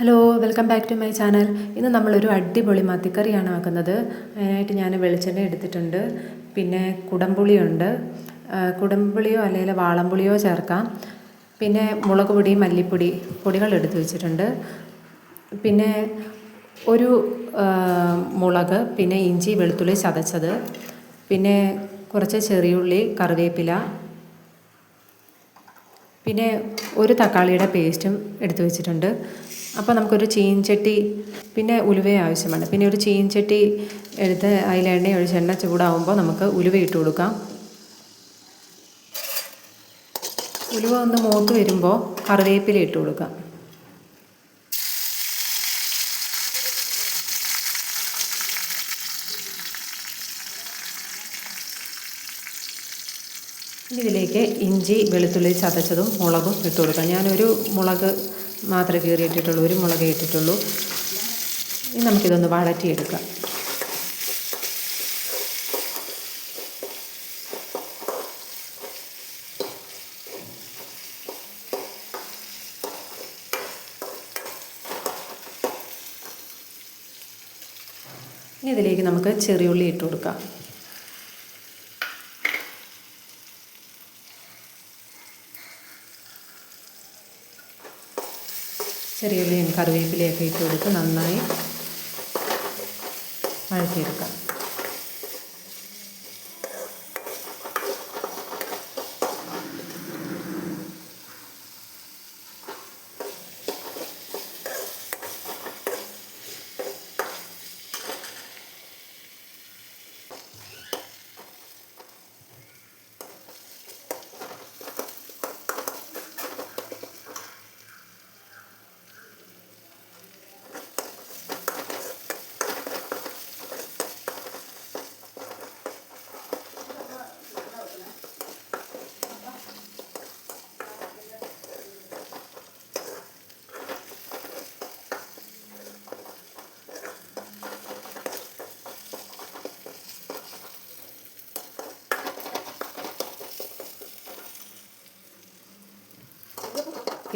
Hello welcome back to my channel ഇന്ന് നമ്മളൊരു അടിപൊളി മത്തിക്കറിയാണ് ആക്കുന്നത്. അതിനായിട്ട് ഞാൻ വെളിച്ചെണ്ണ എടുത്തിട്ടുണ്ട്. പിന്നെ കുടംപുളിയുണ്ട്. കുടംപുളിയോ അല്ലെങ്കിൽ വാളംപുളിയോ ചേർക്കാം. പിന്നെ മുളക് പൊടി മല്ലിപ്പൊടി പൊടികൾ എടുത്ത് വെച്ചിട്ടുണ്ട്. പിന്നെ ഒരു മുളക് പിന്നെ ഇഞ്ചി വെളുത്തുള്ളി ചതച്ചത്. പിന്നെ കുറച്ച് ചെറിയുള്ളി കറിവേപ്പില. പിന്നെ ഒരു തക്കാളിയുടെ പേസ്റ്റും എടുത്തു വെച്ചിട്ടുണ്ട്. അപ്പോൾ നമുക്കൊരു ചീൻചട്ടി പിന്നെ ഉലുവ ആവശ്യമാണ്. പിന്നെ ഒരു ചീൻചട്ടി എടുത്ത് അതിൽ എണ്ണ ഒഴിച്ച് എണ്ണ ചൂടാവുമ്പോൾ നമുക്ക് ഉലുവ ഇട്ട് കൊടുക്കാം. ഉലുവ ഒന്ന് മൂത്ത് വരുമ്പോൾ കറിവേപ്പില ഇട്ട് കൊടുക്കാം. ഇതിലേക്ക് ഇഞ്ചി വെളുത്തുള്ളി ചതച്ചതും മുളകും ഇട്ട് കൊടുക്കാം. ഞാനൊരു മുളക് മാത്രമേ കീറിയിട്ടിട്ടുള്ളൂ ഒരു മുളക് ഇട്ടിട്ടുള്ളൂ. ഇനി നമുക്കിതൊന്ന് വഴറ്റിയെടുക്കാം. ഇനി ഇതിലേക്ക് നമുക്ക് ചെറിയുള്ളി ഇട്ട് കൊടുക്കാം. ചെറിയ കറിവേപ്പിലയൊക്കെ ഇട്ട് കൊടുത്ത് നന്നായി വഴറ്റിയെടുക്കാം.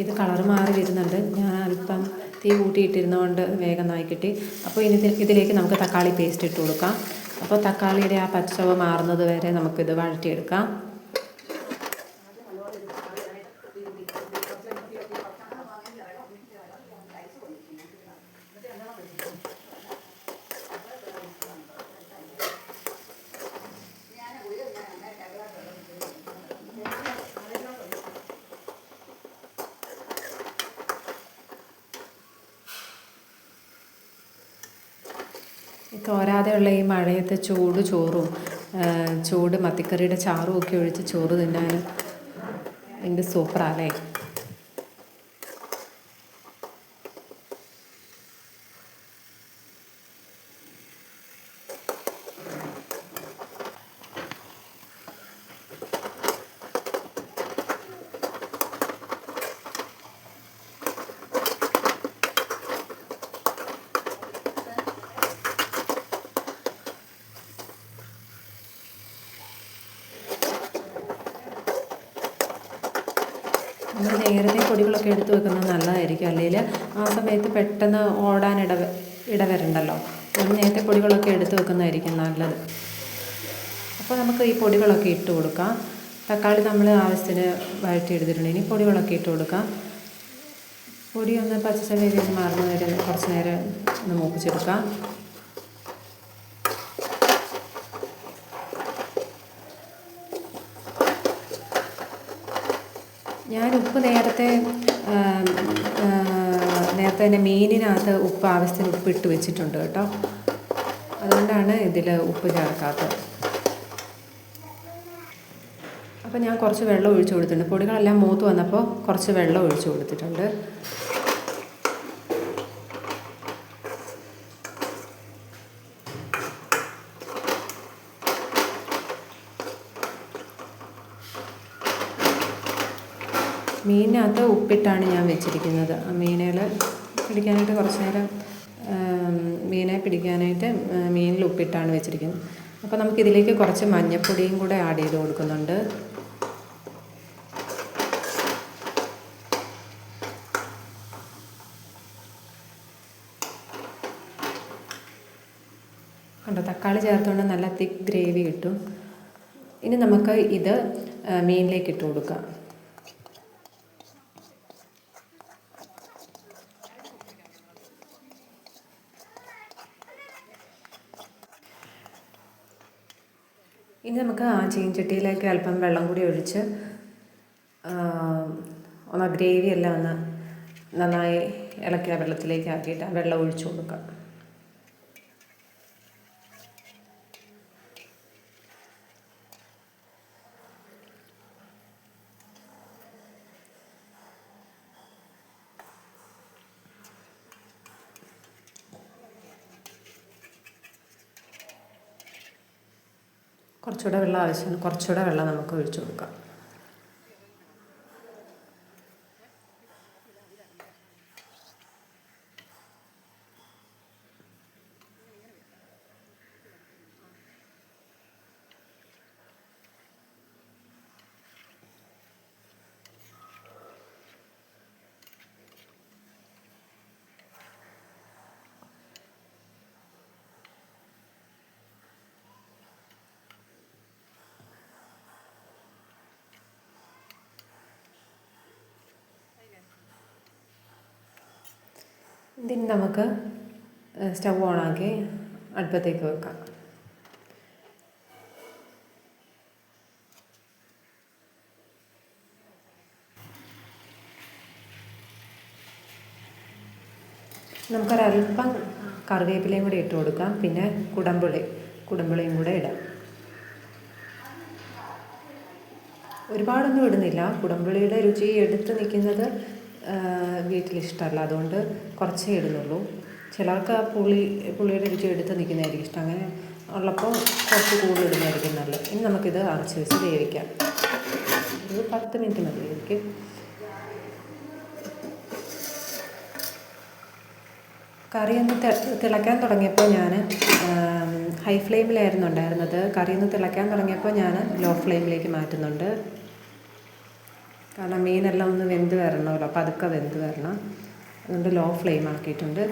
ഇത് കളർ മാറി വരുന്നുണ്ട്. ഞാൻ അല്പം തീ കൂട്ടിയിട്ടിരുന്നതുകൊണ്ട് വേഗം നായി കിട്ടി അപ്പോൾ ഇനി ഇതിലേക്ക് നമുക്ക് തക്കാളി പേസ്റ്റ് ഇട്ട് കൊടുക്കാം. അപ്പോൾ തക്കാളിയുടെ ആ പച്ചവ് മാറുന്നത് വരെ നമുക്കിത് വഴറ്റിയെടുക്കാം ഈ തോരാതെയുള്ള ഈ മഴയത്തെ ചൂട് ചോറും ചൂട് മത്തിക്കറിയുടെ ചാറും ഒക്കെ ഒഴിച്ച് ചോറ് തിന്നാനും എന്ത് സൂപ്പറാല്ലേ നമ്മൾ നേരത്തെ പൊടികളൊക്കെ എടുത്ത് വെക്കുന്നത് നല്ലതായിരിക്കും. അല്ലെങ്കിൽ ആ സമയത്ത് പെട്ടെന്ന് ഓടാൻ ഇട ഇടവരണ്ടല്ലോ നമ്മൾ നേരത്തെ പൊടികളൊക്കെ എടുത്ത് വെക്കുന്നതായിരിക്കും നല്ലത്. അപ്പോൾ നമുക്ക് ഈ പൊടികളൊക്കെ ഇട്ട് കൊടുക്കാം. തക്കാളി നമ്മൾ ആവശ്യത്തിന് വഴറ്റി എടുത്തിട്ടുണ്ട്. ഇനി പൊടികളൊക്കെ ഇട്ട് കൊടുക്കാം. പൊടി ഒന്ന് പച്ചച്ചവയിൽ മാറുന്ന കുറച്ച് നേരം ഒന്ന് മൂപ്പിച്ചെടുക്കാം. ഞാൻ ഉപ്പ് നേരത്തെ നേരത്തെ തന്നെ മീനിനകത്ത് ഉപ്പ് ആവശ്യത്തിന് ഉപ്പ് ഇട്ട് വെച്ചിട്ടുണ്ട് കേട്ടോ. അതുകൊണ്ടാണ് ഇതിൽ ഉപ്പ് ചേർക്കാത്തത്. അപ്പോൾ ഞാൻ കുറച്ച് വെള്ളം ഒഴിച്ചു കൊടുത്തിട്ടുണ്ട്. പൊടികളെല്ലാം മൂത്ത് വന്നപ്പോൾ കുറച്ച് വെള്ളം ഒഴിച്ചു കൊടുത്തിട്ടുണ്ട്. മീനിനകത്ത് ഉപ്പിട്ടാണ് ഞാൻ വെച്ചിരിക്കുന്നത്. മീനുകൾ പിടിക്കാനായിട്ട് കുറച്ച് നേരം മീനെ പിടിക്കാനായിട്ട് മീനിൽ ഉപ്പിട്ടാണ് വെച്ചിരിക്കുന്നത്. അപ്പോൾ നമുക്കിതിലേക്ക് കുറച്ച് മഞ്ഞൾപ്പൊടിയും കൂടെ ആഡ് ചെയ്ത് കൊടുക്കുന്നുണ്ട്. കണ്ടോ തക്കാളി ചേർത്തുകൊണ്ട് നല്ല തിക്ക് ഗ്രേവി കിട്ടും. ഇനി നമുക്ക് ഇത് മീനിലേക്ക് ഇട്ട് കൊടുക്കാം. ഇനി നമുക്ക് ആ ചീൻചട്ടിയിലേക്ക് അല്പം വെള്ളം കൂടി ഒഴിച്ച് ഒന്ന് ഗ്രേവി എല്ലാം ഒന്ന് നന്നായി ഇളക്കി ആ വെള്ളത്തിലേക്ക് ആക്കിയിട്ട് ആ വെള്ളം ഒഴിച്ചു കൊടുക്കാം. കുറച്ചുകൂടെ വെള്ളം ആവശ്യമാണ് കുറച്ചുകൂടെ വെള്ളം നമുക്ക് ഒഴിച്ചു കൊടുക്കാം. ഇതിന് നമുക്ക് സ്റ്റവ് ഓണാക്കി അടുപ്പത്തേക്ക് വെക്കാം. നമുക്കൊരല്പം കറിവേപ്പിലയും കൂടി ഇട്ട് കൊടുക്കാം. പിന്നെ കുടംപുളി കുടംപുളിയും കൂടെ ഇടാം. ഒരുപാടൊന്നും ഇടുന്നില്ല. കുടംപുളിയുടെ രുചി എടുത്ത് നിൽക്കുന്നത് വീട്ടിലിഷ്ടമല്ല. അതുകൊണ്ട് കുറച്ചേ ഇടുന്നുള്ളൂ. ചിലർക്ക് ആ പുളി പുളിയുടെ രുചി എടുത്ത് നിൽക്കുന്നതായിരിക്കും ഇഷ്ടം. അങ്ങനെ ഉള്ളപ്പോൾ കുറച്ച് കൂടുതൽ ഇടുന്നതായിരിക്കും നല്ലത്. ഇനി നമുക്കിത് അടച്ച് വെച്ച് വേവിക്കാം. ഇത് പത്ത് മിനിറ്റ് മതി എനിക്ക്. കറി തിളക്കാൻ തുടങ്ങിയപ്പോൾ ഞാൻ ഹൈ ഫ്ലെയിമിലായിരുന്നു ഉണ്ടായിരുന്നത് കറി തിളക്കാൻ തുടങ്ങിയപ്പോൾ ഞാൻ ലോ ഫ്ലെയിമിലേക്ക് മാറ്റുന്നുണ്ട്. കാരണം മീനെല്ലാം ഒന്ന് വെന്ത് വരണമല്ലോ. അപ്പോൾ അതൊക്കെ വെന്ത് വരണം. അതുകൊണ്ട് ലോ ഫ്ലെയിം ആക്കിയിട്ടുണ്ട്.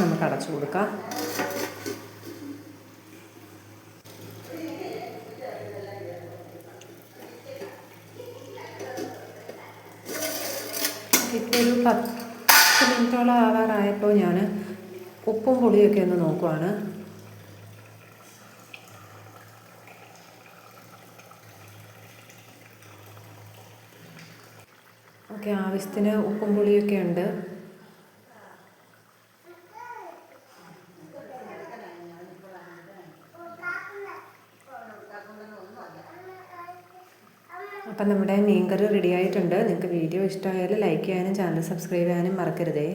നമുക്ക് അടച്ചു കൊടുക്കാം. ഒരു പത്ത് മിനിറ്റോളം ആവാറായപ്പോൾ ഞാൻ ഉപ്പും പുളിയൊക്കെ ഒന്ന് നോക്കുവാണ്. ഓക്കെ ആവശ്യത്തിന് ഉപ്പും പുളിയൊക്കെ ഉണ്ട്. അപ്പം നമ്മുടെ മീൻകറി റെഡി ആയിട്ടുണ്ട്. നിങ്ങൾക്ക് വീഡിയോ ഇഷ്ടമായാൽ ലൈക്ക് ചെയ്യാനും ചാനൽ സബ്സ്ക്രൈബ് ചെയ്യാനും മറക്കരുതേ.